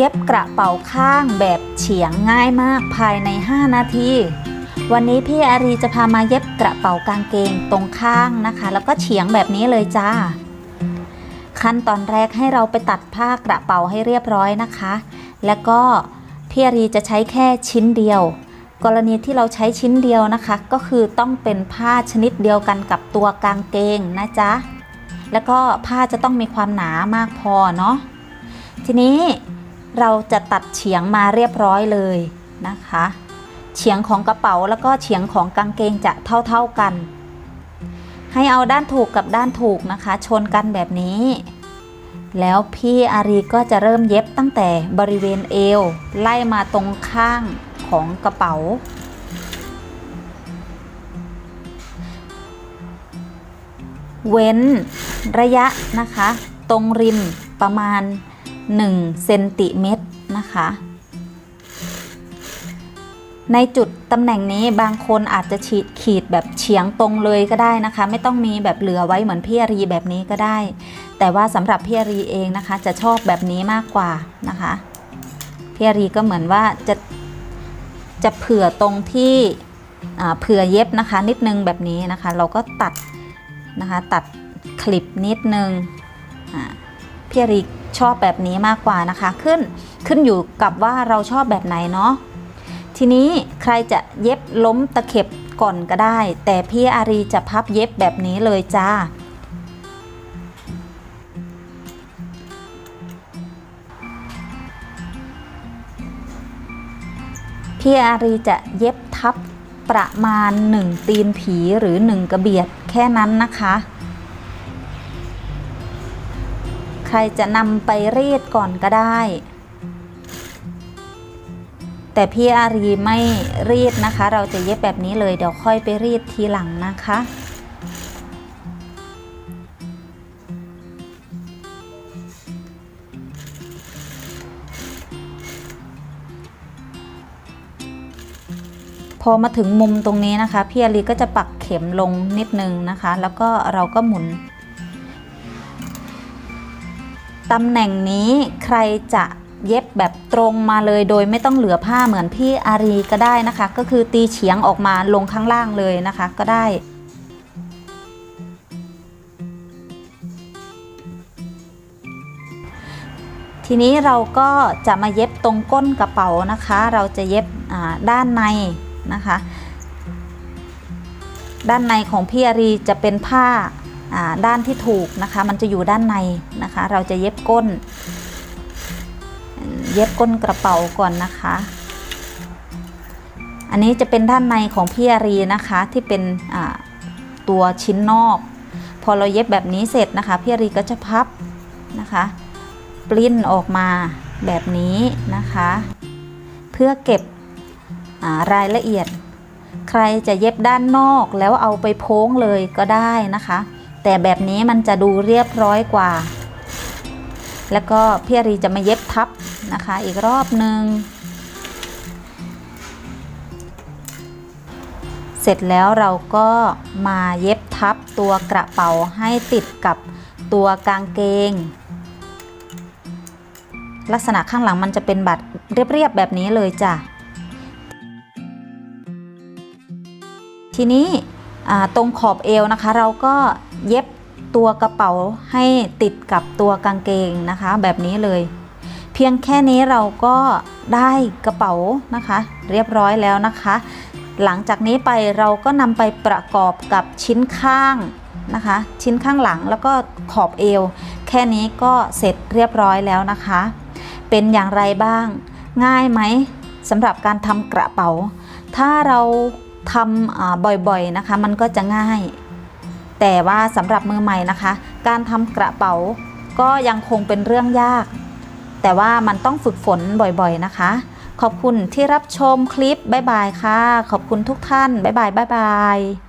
เย็บกระเป๋าข้างแบบเฉียงง่ายมากภายใน 5 นาที วันนี้พี่อารีจะพามาเย็บกระเป๋ากางเกงตรงข้างนะคะ แล้วก็เฉียงแบบนี้เลยจ้า ขั้นตอนแรกให้เราไปตัดผ้ากระเป๋าให้เรียบร้อยนะคะ แล้วก็พี่อารีจะใช้แค่ชิ้นเดียว กรณีที่เราใช้ชิ้นเดียวนะคะ ก็คือต้องเป็นผ้าชนิดเดียวกันกับตัวกางเกงนะจ๊ะแล้วก็ผ้าจะต้องมีความหนามากพอเนาะทีนี้ เราจะตัดเฉียงมาเรียบร้อยเลยนะคะ เฉียงของกระเป๋าแล้วก็เฉียงของกางเกงจะเท่าๆกัน ให้เอาด้านถูกกับด้านถูกนะคะ ชนกันแบบนี้ แล้วพี่อารีก็จะเริ่มเย็บตั้งแต่บริเวณเอว ไล่มาตรงข้างของกระเป๋าเว้นระยะนะคะ ตรงริมประมาณ 1เซนติเมตรนะคะ ในจุดตำแหน่งนี้บางคนอาจจะฉีดขีดแบบเฉียงตรงเลยก็ได้นะคะ ไม่ต้องมีแบบเหลือไว้เหมือนพี่อารีแบบนี้ก็ได้ แต่ว่าสำหรับพี่อารีเองนะคะ จะชอบแบบนี้มากกว่านะคะพี่อารีก็เหมือนว่าจะจะเผื่อตรงที่เผื่อเย็บนะคะ นิดนึงแบบนี้นะคะ เราก็ตัดนะคะตัดคลิปนิดนึงอ่า พี่อารีชอบแบบนี้มากกว่านะคะขึ้นขึ้นอยู่กับว่าเราชอบแบบไหนเนาะทีนี้ใครจะเย็บล้มตะเข็บก่อนก็ได้ แต่พี่อารีจะพับเย็บแบบนี้เลยจ้าพี่อารีจะเย็บทับประมาณ 1 ตีนผีหรือ 1 กระเบียดแค่นั้นนะคะ ใครจะนำไปรีดก่อนก็ได้ แต่พี่อารีไม่รีดนะคะ เราจะเย็บแบบนี้เลยเดี๋ยวค่อยไปรีดทีหลังนะคะพอมาถึงมุมตรงนี้นะคะพี่อารีก็จะปักเข็มลงนิดนึงนะคะ แล้วก็เราก็หมุน ตำแหน่งนี้ใครจะเย็บแบบตรงมาเลยโดยไม่ต้องเหลือผ้าเหมือนพี่อารีก็ได้นะคะ ก็คือตีเฉียงออกมาลงข้างล่างเลยนะคะก็ได้ ทีนี้เราก็จะมาเย็บตรงก้นกระเป๋านะคะ เราจะเย็บด้านในนะคะ ด้านในของพี่อารีจะเป็นผ้า ด้านที่ถูกนะคะ มันจะอยู่ด้านในนะคะ เราจะเย็บก้น เย็บก้นกระเป๋าก่อนนะคะ อันนี้จะเป็นด้านในของพี่อารีนะคะที่เป็นตัวชิ้นนอก พอเราเย็บแบบนี้เสร็จนะคะพี่อารีก็จะพับนะคะปลิ้นออกมาแบบนี้นะคะ เพื่อเก็บรายละเอียด ใครจะเย็บด้านนอกแล้วเอาไปโพ้งเลยก็ได้นะคะ แต่แบบนี้มันจะดูเรียบร้อยกว่า แล้วก็พี่อารีจะมาเย็บทับนะคะอีกรอบหนึ่งเสร็จแล้วเราก็มาเย็บทับตัวกระเป๋าให้ติดกับตัวกางเกง ลักษณะข้างหลังมันจะเป็นบัตรเรียบๆแบบนี้เลยจ้ะทีนี้ ตรงขอบเอวนะคะ เราก็เย็บตัวกระเป๋าให้ติดกับตัวกางเกงนะคะ แบบนี้เลย เพียงแค่นี้เราก็ได้กระเป๋านะคะ เรียบร้อยแล้วนะคะ หลังจากนี้ไปเราก็นำไปประกอบกับชิ้นข้างนะคะ ชิ้นข้างหลังแล้วก็ขอบเอว แค่นี้ก็เสร็จเรียบร้อยแล้วนะคะ เป็นอย่างไรบ้าง ง่ายไหมสำหรับการทำกระเป๋า ถ้าเรา ทำบ่อยๆนะคะ มันก็จะง่าย แต่ว่าสำหรับมือใหม่นะคะ การทำกระเป๋าก็ยังคงเป็นเรื่องยาก แต่ว่ามันต้องฝึกฝนบ่อยๆนะคะ ขอบคุณที่รับชมคลิปบ๊ายบายค่ะ ขอบคุณทุกท่านบ๊ายบายบ๊ายบาย